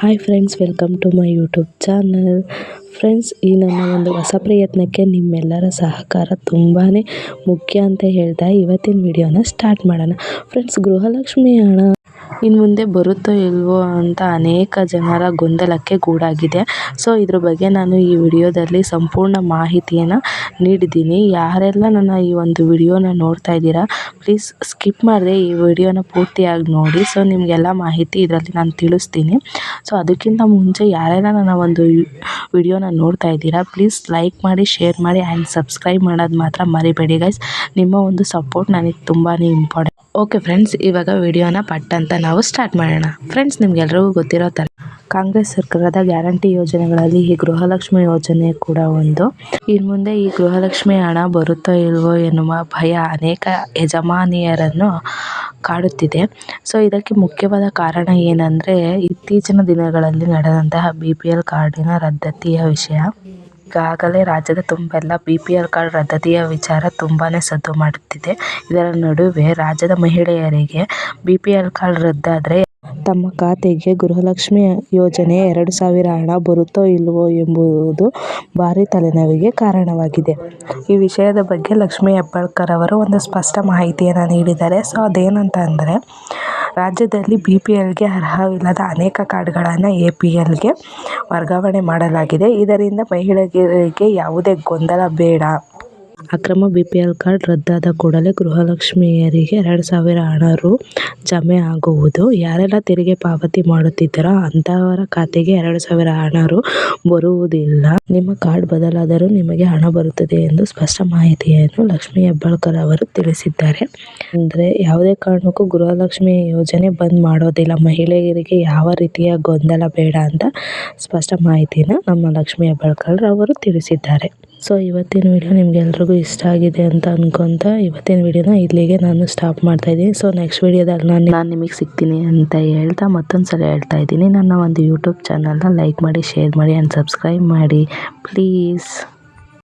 Hi friends welcome to my YouTube channel friends ಈ ನನ್ನ ಒಂದು ಹೊಸ ಪ್ರಯತ್ನಕ್ಕೆ ನಿಮ್ಮೆಲ್ಲರ ಸಹಕಾರ ತುಂಬಾ ಮುಖ್ಯ ಅಂತ ಹೇಳ್ತಾ ಇವತ್ತಿನ ವಿಡಿಯೋನ ಸ್ಟಾರ್ಟ್ ಮಾಡೋಣ. ಫ್ರೆಂಡ್ಸ್ ಗೃಹಲಕ್ಷ್ಮಿ ಹಣ ಇನ್ನು ಮುಂದೆ ಬರುತ್ತೋ ಇಲ್ವೋ ಅಂತ ಅನೇಕ ಜನರ ಗೊಂದಲಕ್ಕೆ ಗೂಡಾಗಿದೆ. ಸೊ, ಇದ್ರ ಬಗ್ಗೆ ನಾನು ಈ ವಿಡಿಯೋದಲ್ಲಿ ಸಂಪೂರ್ಣ ಮಾಹಿತಿಯನ್ನು ನೀಡಿದ್ದೀನಿ. ಯಾರೆಲ್ಲ ನನ್ನ ಈ ಒಂದು ವಿಡಿಯೋನ ನೋಡ್ತಾ ಇದ್ದೀರಾ, ಪ್ಲೀಸ್ ಸ್ಕಿಪ್ ಮಾಡದೆ ಈ ವಿಡಿಯೋನ ಪೂರ್ತಿಯಾಗಿ ನೋಡಿ. ಸೊ, ನಿಮಗೆಲ್ಲ ಮಾಹಿತಿ ಇದರಲ್ಲಿ ನಾನು ತಿಳಿಸ್ತೀನಿ. ಸೊ, ಅದಕ್ಕಿಂತ ಮುಂಚೆ ಯಾರೆಲ್ಲ ನನ್ನ ಒಂದು ವಿಡಿಯೋನ ನೋಡ್ತಾ ಇದ್ದೀರಾ, ಪ್ಲೀಸ್ ಲೈಕ್ ಮಾಡಿ, ಶೇರ್ ಮಾಡಿ, ಆ್ಯಂಡ್ ಸಬ್ಸ್ಕ್ರೈಬ್ ಮಾಡೋದು ಮಾತ್ರ ಮರಿಬೇಡಿ ಗೈಸ್. ನಿಮ್ಮ ಒಂದು ಸಪೋರ್ಟ್ ನನಗೆ ತುಂಬಾ ಇಂಪಾರ್ಟೆಂಟ್. ಓಕೆ ಫ್ರೆಂಡ್ಸ್ ಇವಾಗ ವಿಡಿಯೋನ ಪಟ್ ಅಂತ ನಾವು ಸ್ಟಾರ್ಟ್ ಮಾಡೋಣ. ಫ್ರೆಂಡ್ಸ್ ನಿಮ್ಗೆಲ್ರಿಗೂ ಗೊತ್ತಿರೋ ಥರ ಕಾಂಗ್ರೆಸ್ ಸರ್ಕಾರದ ಗ್ಯಾರಂಟಿ ಯೋಜನೆಗಳಲ್ಲಿ ಈ ಗೃಹಲಕ್ಷ್ಮಿ ಯೋಜನೆ ಕೂಡ ಒಂದು. ಇನ್ನು ಮುಂದೆ ಈ ಗೃಹಲಕ್ಷ್ಮಿ ಹಣ ಬರುತ್ತೋ ಇಲ್ವೋ ಎನ್ನುವ ಭಯ ಅನೇಕ ಯಜಮಾನಿಯರನ್ನು ಕಾಡುತ್ತಿದೆ. ಸೊ ಇದಕ್ಕೆ ಮುಖ್ಯವಾದ ಕಾರಣ ಏನಂದರೆ, ಇತ್ತೀಚಿನ ದಿನಗಳಲ್ಲಿ ನಡೆದಂತಹ ಬಿ ಪಿ ಎಲ್ ಕಾರ್ಡಿನ ರದ್ದತಿಯ ವಿಷಯ. ಈಗಾಗಲೇ ರಾಜ್ಯದ ತುಂಬೆಲ್ಲ ಬಿಪಿಎಲ್ ಕಾರ್ಡ್ ರದ್ದತಿಯ ವಿಚಾರ ತುಂಬಾನೇ ಸದ್ದು ಮಾಡುತ್ತಿದೆ. ಇದರ ನಡುವೆ ರಾಜ್ಯದ ಮಹಿಳೆಯರಿಗೆ ಬಿಪಿಎಲ್ ಕಾರ್ಡ್ ರದ್ದಾದ್ರೆ ತಮ್ಮ ಖಾತೆಗೆ ಗೃಹಲಕ್ಷ್ಮಿ ಯೋಜನೆ ಎರಡು ಸಾವಿರ ಹಣ ಬರುತ್ತೋ ಇಲ್ಲವೋ ಎಂಬುದು ಭಾರಿ ತಲೆನೋವಿಗೆ ಕಾರಣವಾಗಿದೆ. ಈ ವಿಷಯದ ಬಗ್ಗೆ ಲಕ್ಷ್ಮಿ ಹೆಬ್ಬಾಳ್ಕರ್ ಅವರು ಒಂದು ಸ್ಪಷ್ಟ ಮಾಹಿತಿಯನ್ನು ನೀಡಿದ್ದಾರೆ. ಸೊ, ಅದೇನಂತ ಅಂದರೆ ರಾಜ್ಯದಲ್ಲಿ ಬಿ ಪಿ ಅರ್ಹವಿಲ್ಲದ ಅನೇಕ ಕಾರ್ಡ್ಗಳನ್ನು ಎ ಪಿ ಎಲ್ಗೆ ವರ್ಗಾವಣೆ ಮಾಡಲಾಗಿದೆ. ಇದರಿಂದ ಮಹಿಳೆಯರಿಗೆ ಯಾವುದೇ ಗೊಂದಲ ಬೇಡ. ಅಕ್ರಮ ಬಿಪಿಎಲ್ ಕಾರ್ಡ್ ರದ್ದಾದ ಕೂಡಲೇ ಗೃಹಲಕ್ಷ್ಮಿಯರಿಗೆ ಎರಡು ಸಾವಿರ ಹಣ ರು ಜಮೆ ಆಗುವುದು. ಯಾರೆಲ್ಲ ತೆರಿಗೆ ಪಾವತಿ ಮಾಡುತ್ತಿದ್ದರೋ ಅಂತಹವರ ಖಾತೆಗೆ ಎರಡು ಸಾವಿರ ಹಣ ರು ಬರುವುದಿಲ್ಲ. ನಿಮ್ಮ ಕಾರ್ಡ್ ಬದಲಾದರೂ ನಿಮಗೆ ಹಣ ಬರುತ್ತದೆ ಎಂದು ಸ್ಪಷ್ಟ ಮಾಹಿತಿಯನ್ನು ಲಕ್ಷ್ಮಿ ಹೆಬ್ಬಾಳ್ಕರ್ ಅವರು ತಿಳಿಸಿದ್ದಾರೆ. ಅಂದರೆ ಯಾವುದೇ ಕಾರಣಕ್ಕೂ ಗೃಹಲಕ್ಷ್ಮಿ ಯೋಜನೆ ಬಂದ್ ಮಾಡೋದಿಲ್ಲ. ಮಹಿಳೆಯರಿಗೆ ಯಾವ ರೀತಿಯ ಗೊಂದಲ ಬೇಡ ಅಂತ ಸ್ಪಷ್ಟ ಮಾಹಿತಿನ ನಮ್ಮ ಲಕ್ಷ್ಮಿ ಹೆಬ್ಬಾಳ್ಕರ್ ಅವರು ತಿಳಿಸಿದ್ದಾರೆ. ಸೊ ಇವತ್ತಿನ ವಿಡಿಯೋ ನಿಮ್ಗೆಲ್ರಿಗೂ ಇಷ್ಟ ಆಗಿದೆ ಅಂತ ಅನ್ಕೊಂತ ಇವತ್ತಿನ ವಿಡಿಯೋನ ಇಲ್ಲಿಗೆ ನಾನು ಸ್ಟಾಪ್ ಮಾಡ್ತಾ ಇದ್ದೀನಿ. ಸೊ ನೆಕ್ಸ್ಟ್ ವಿಡಿಯೋದಲ್ಲಿ ನಾನು ನಾನು ನಿಮಗೆ ಸಿಗ್ತೀನಿ ಅಂತ ಹೇಳ್ತಾ ಮತ್ತೊಂದು ಸಲ ಹೇಳ್ತಾ ಇದ್ದೀನಿ. ನನ್ನ ಒಂದು ಯೂಟ್ಯೂಬ್ ಚಾನಲ್ನ ಲೈಕ್ ಮಾಡಿ ಶೇರ್ ಮಾಡಿ ಆ್ಯಂಡ್ ಸಬ್ಸ್ಕ್ರೈಬ್ ಮಾಡಿ. ಪ್ಲೀಸ್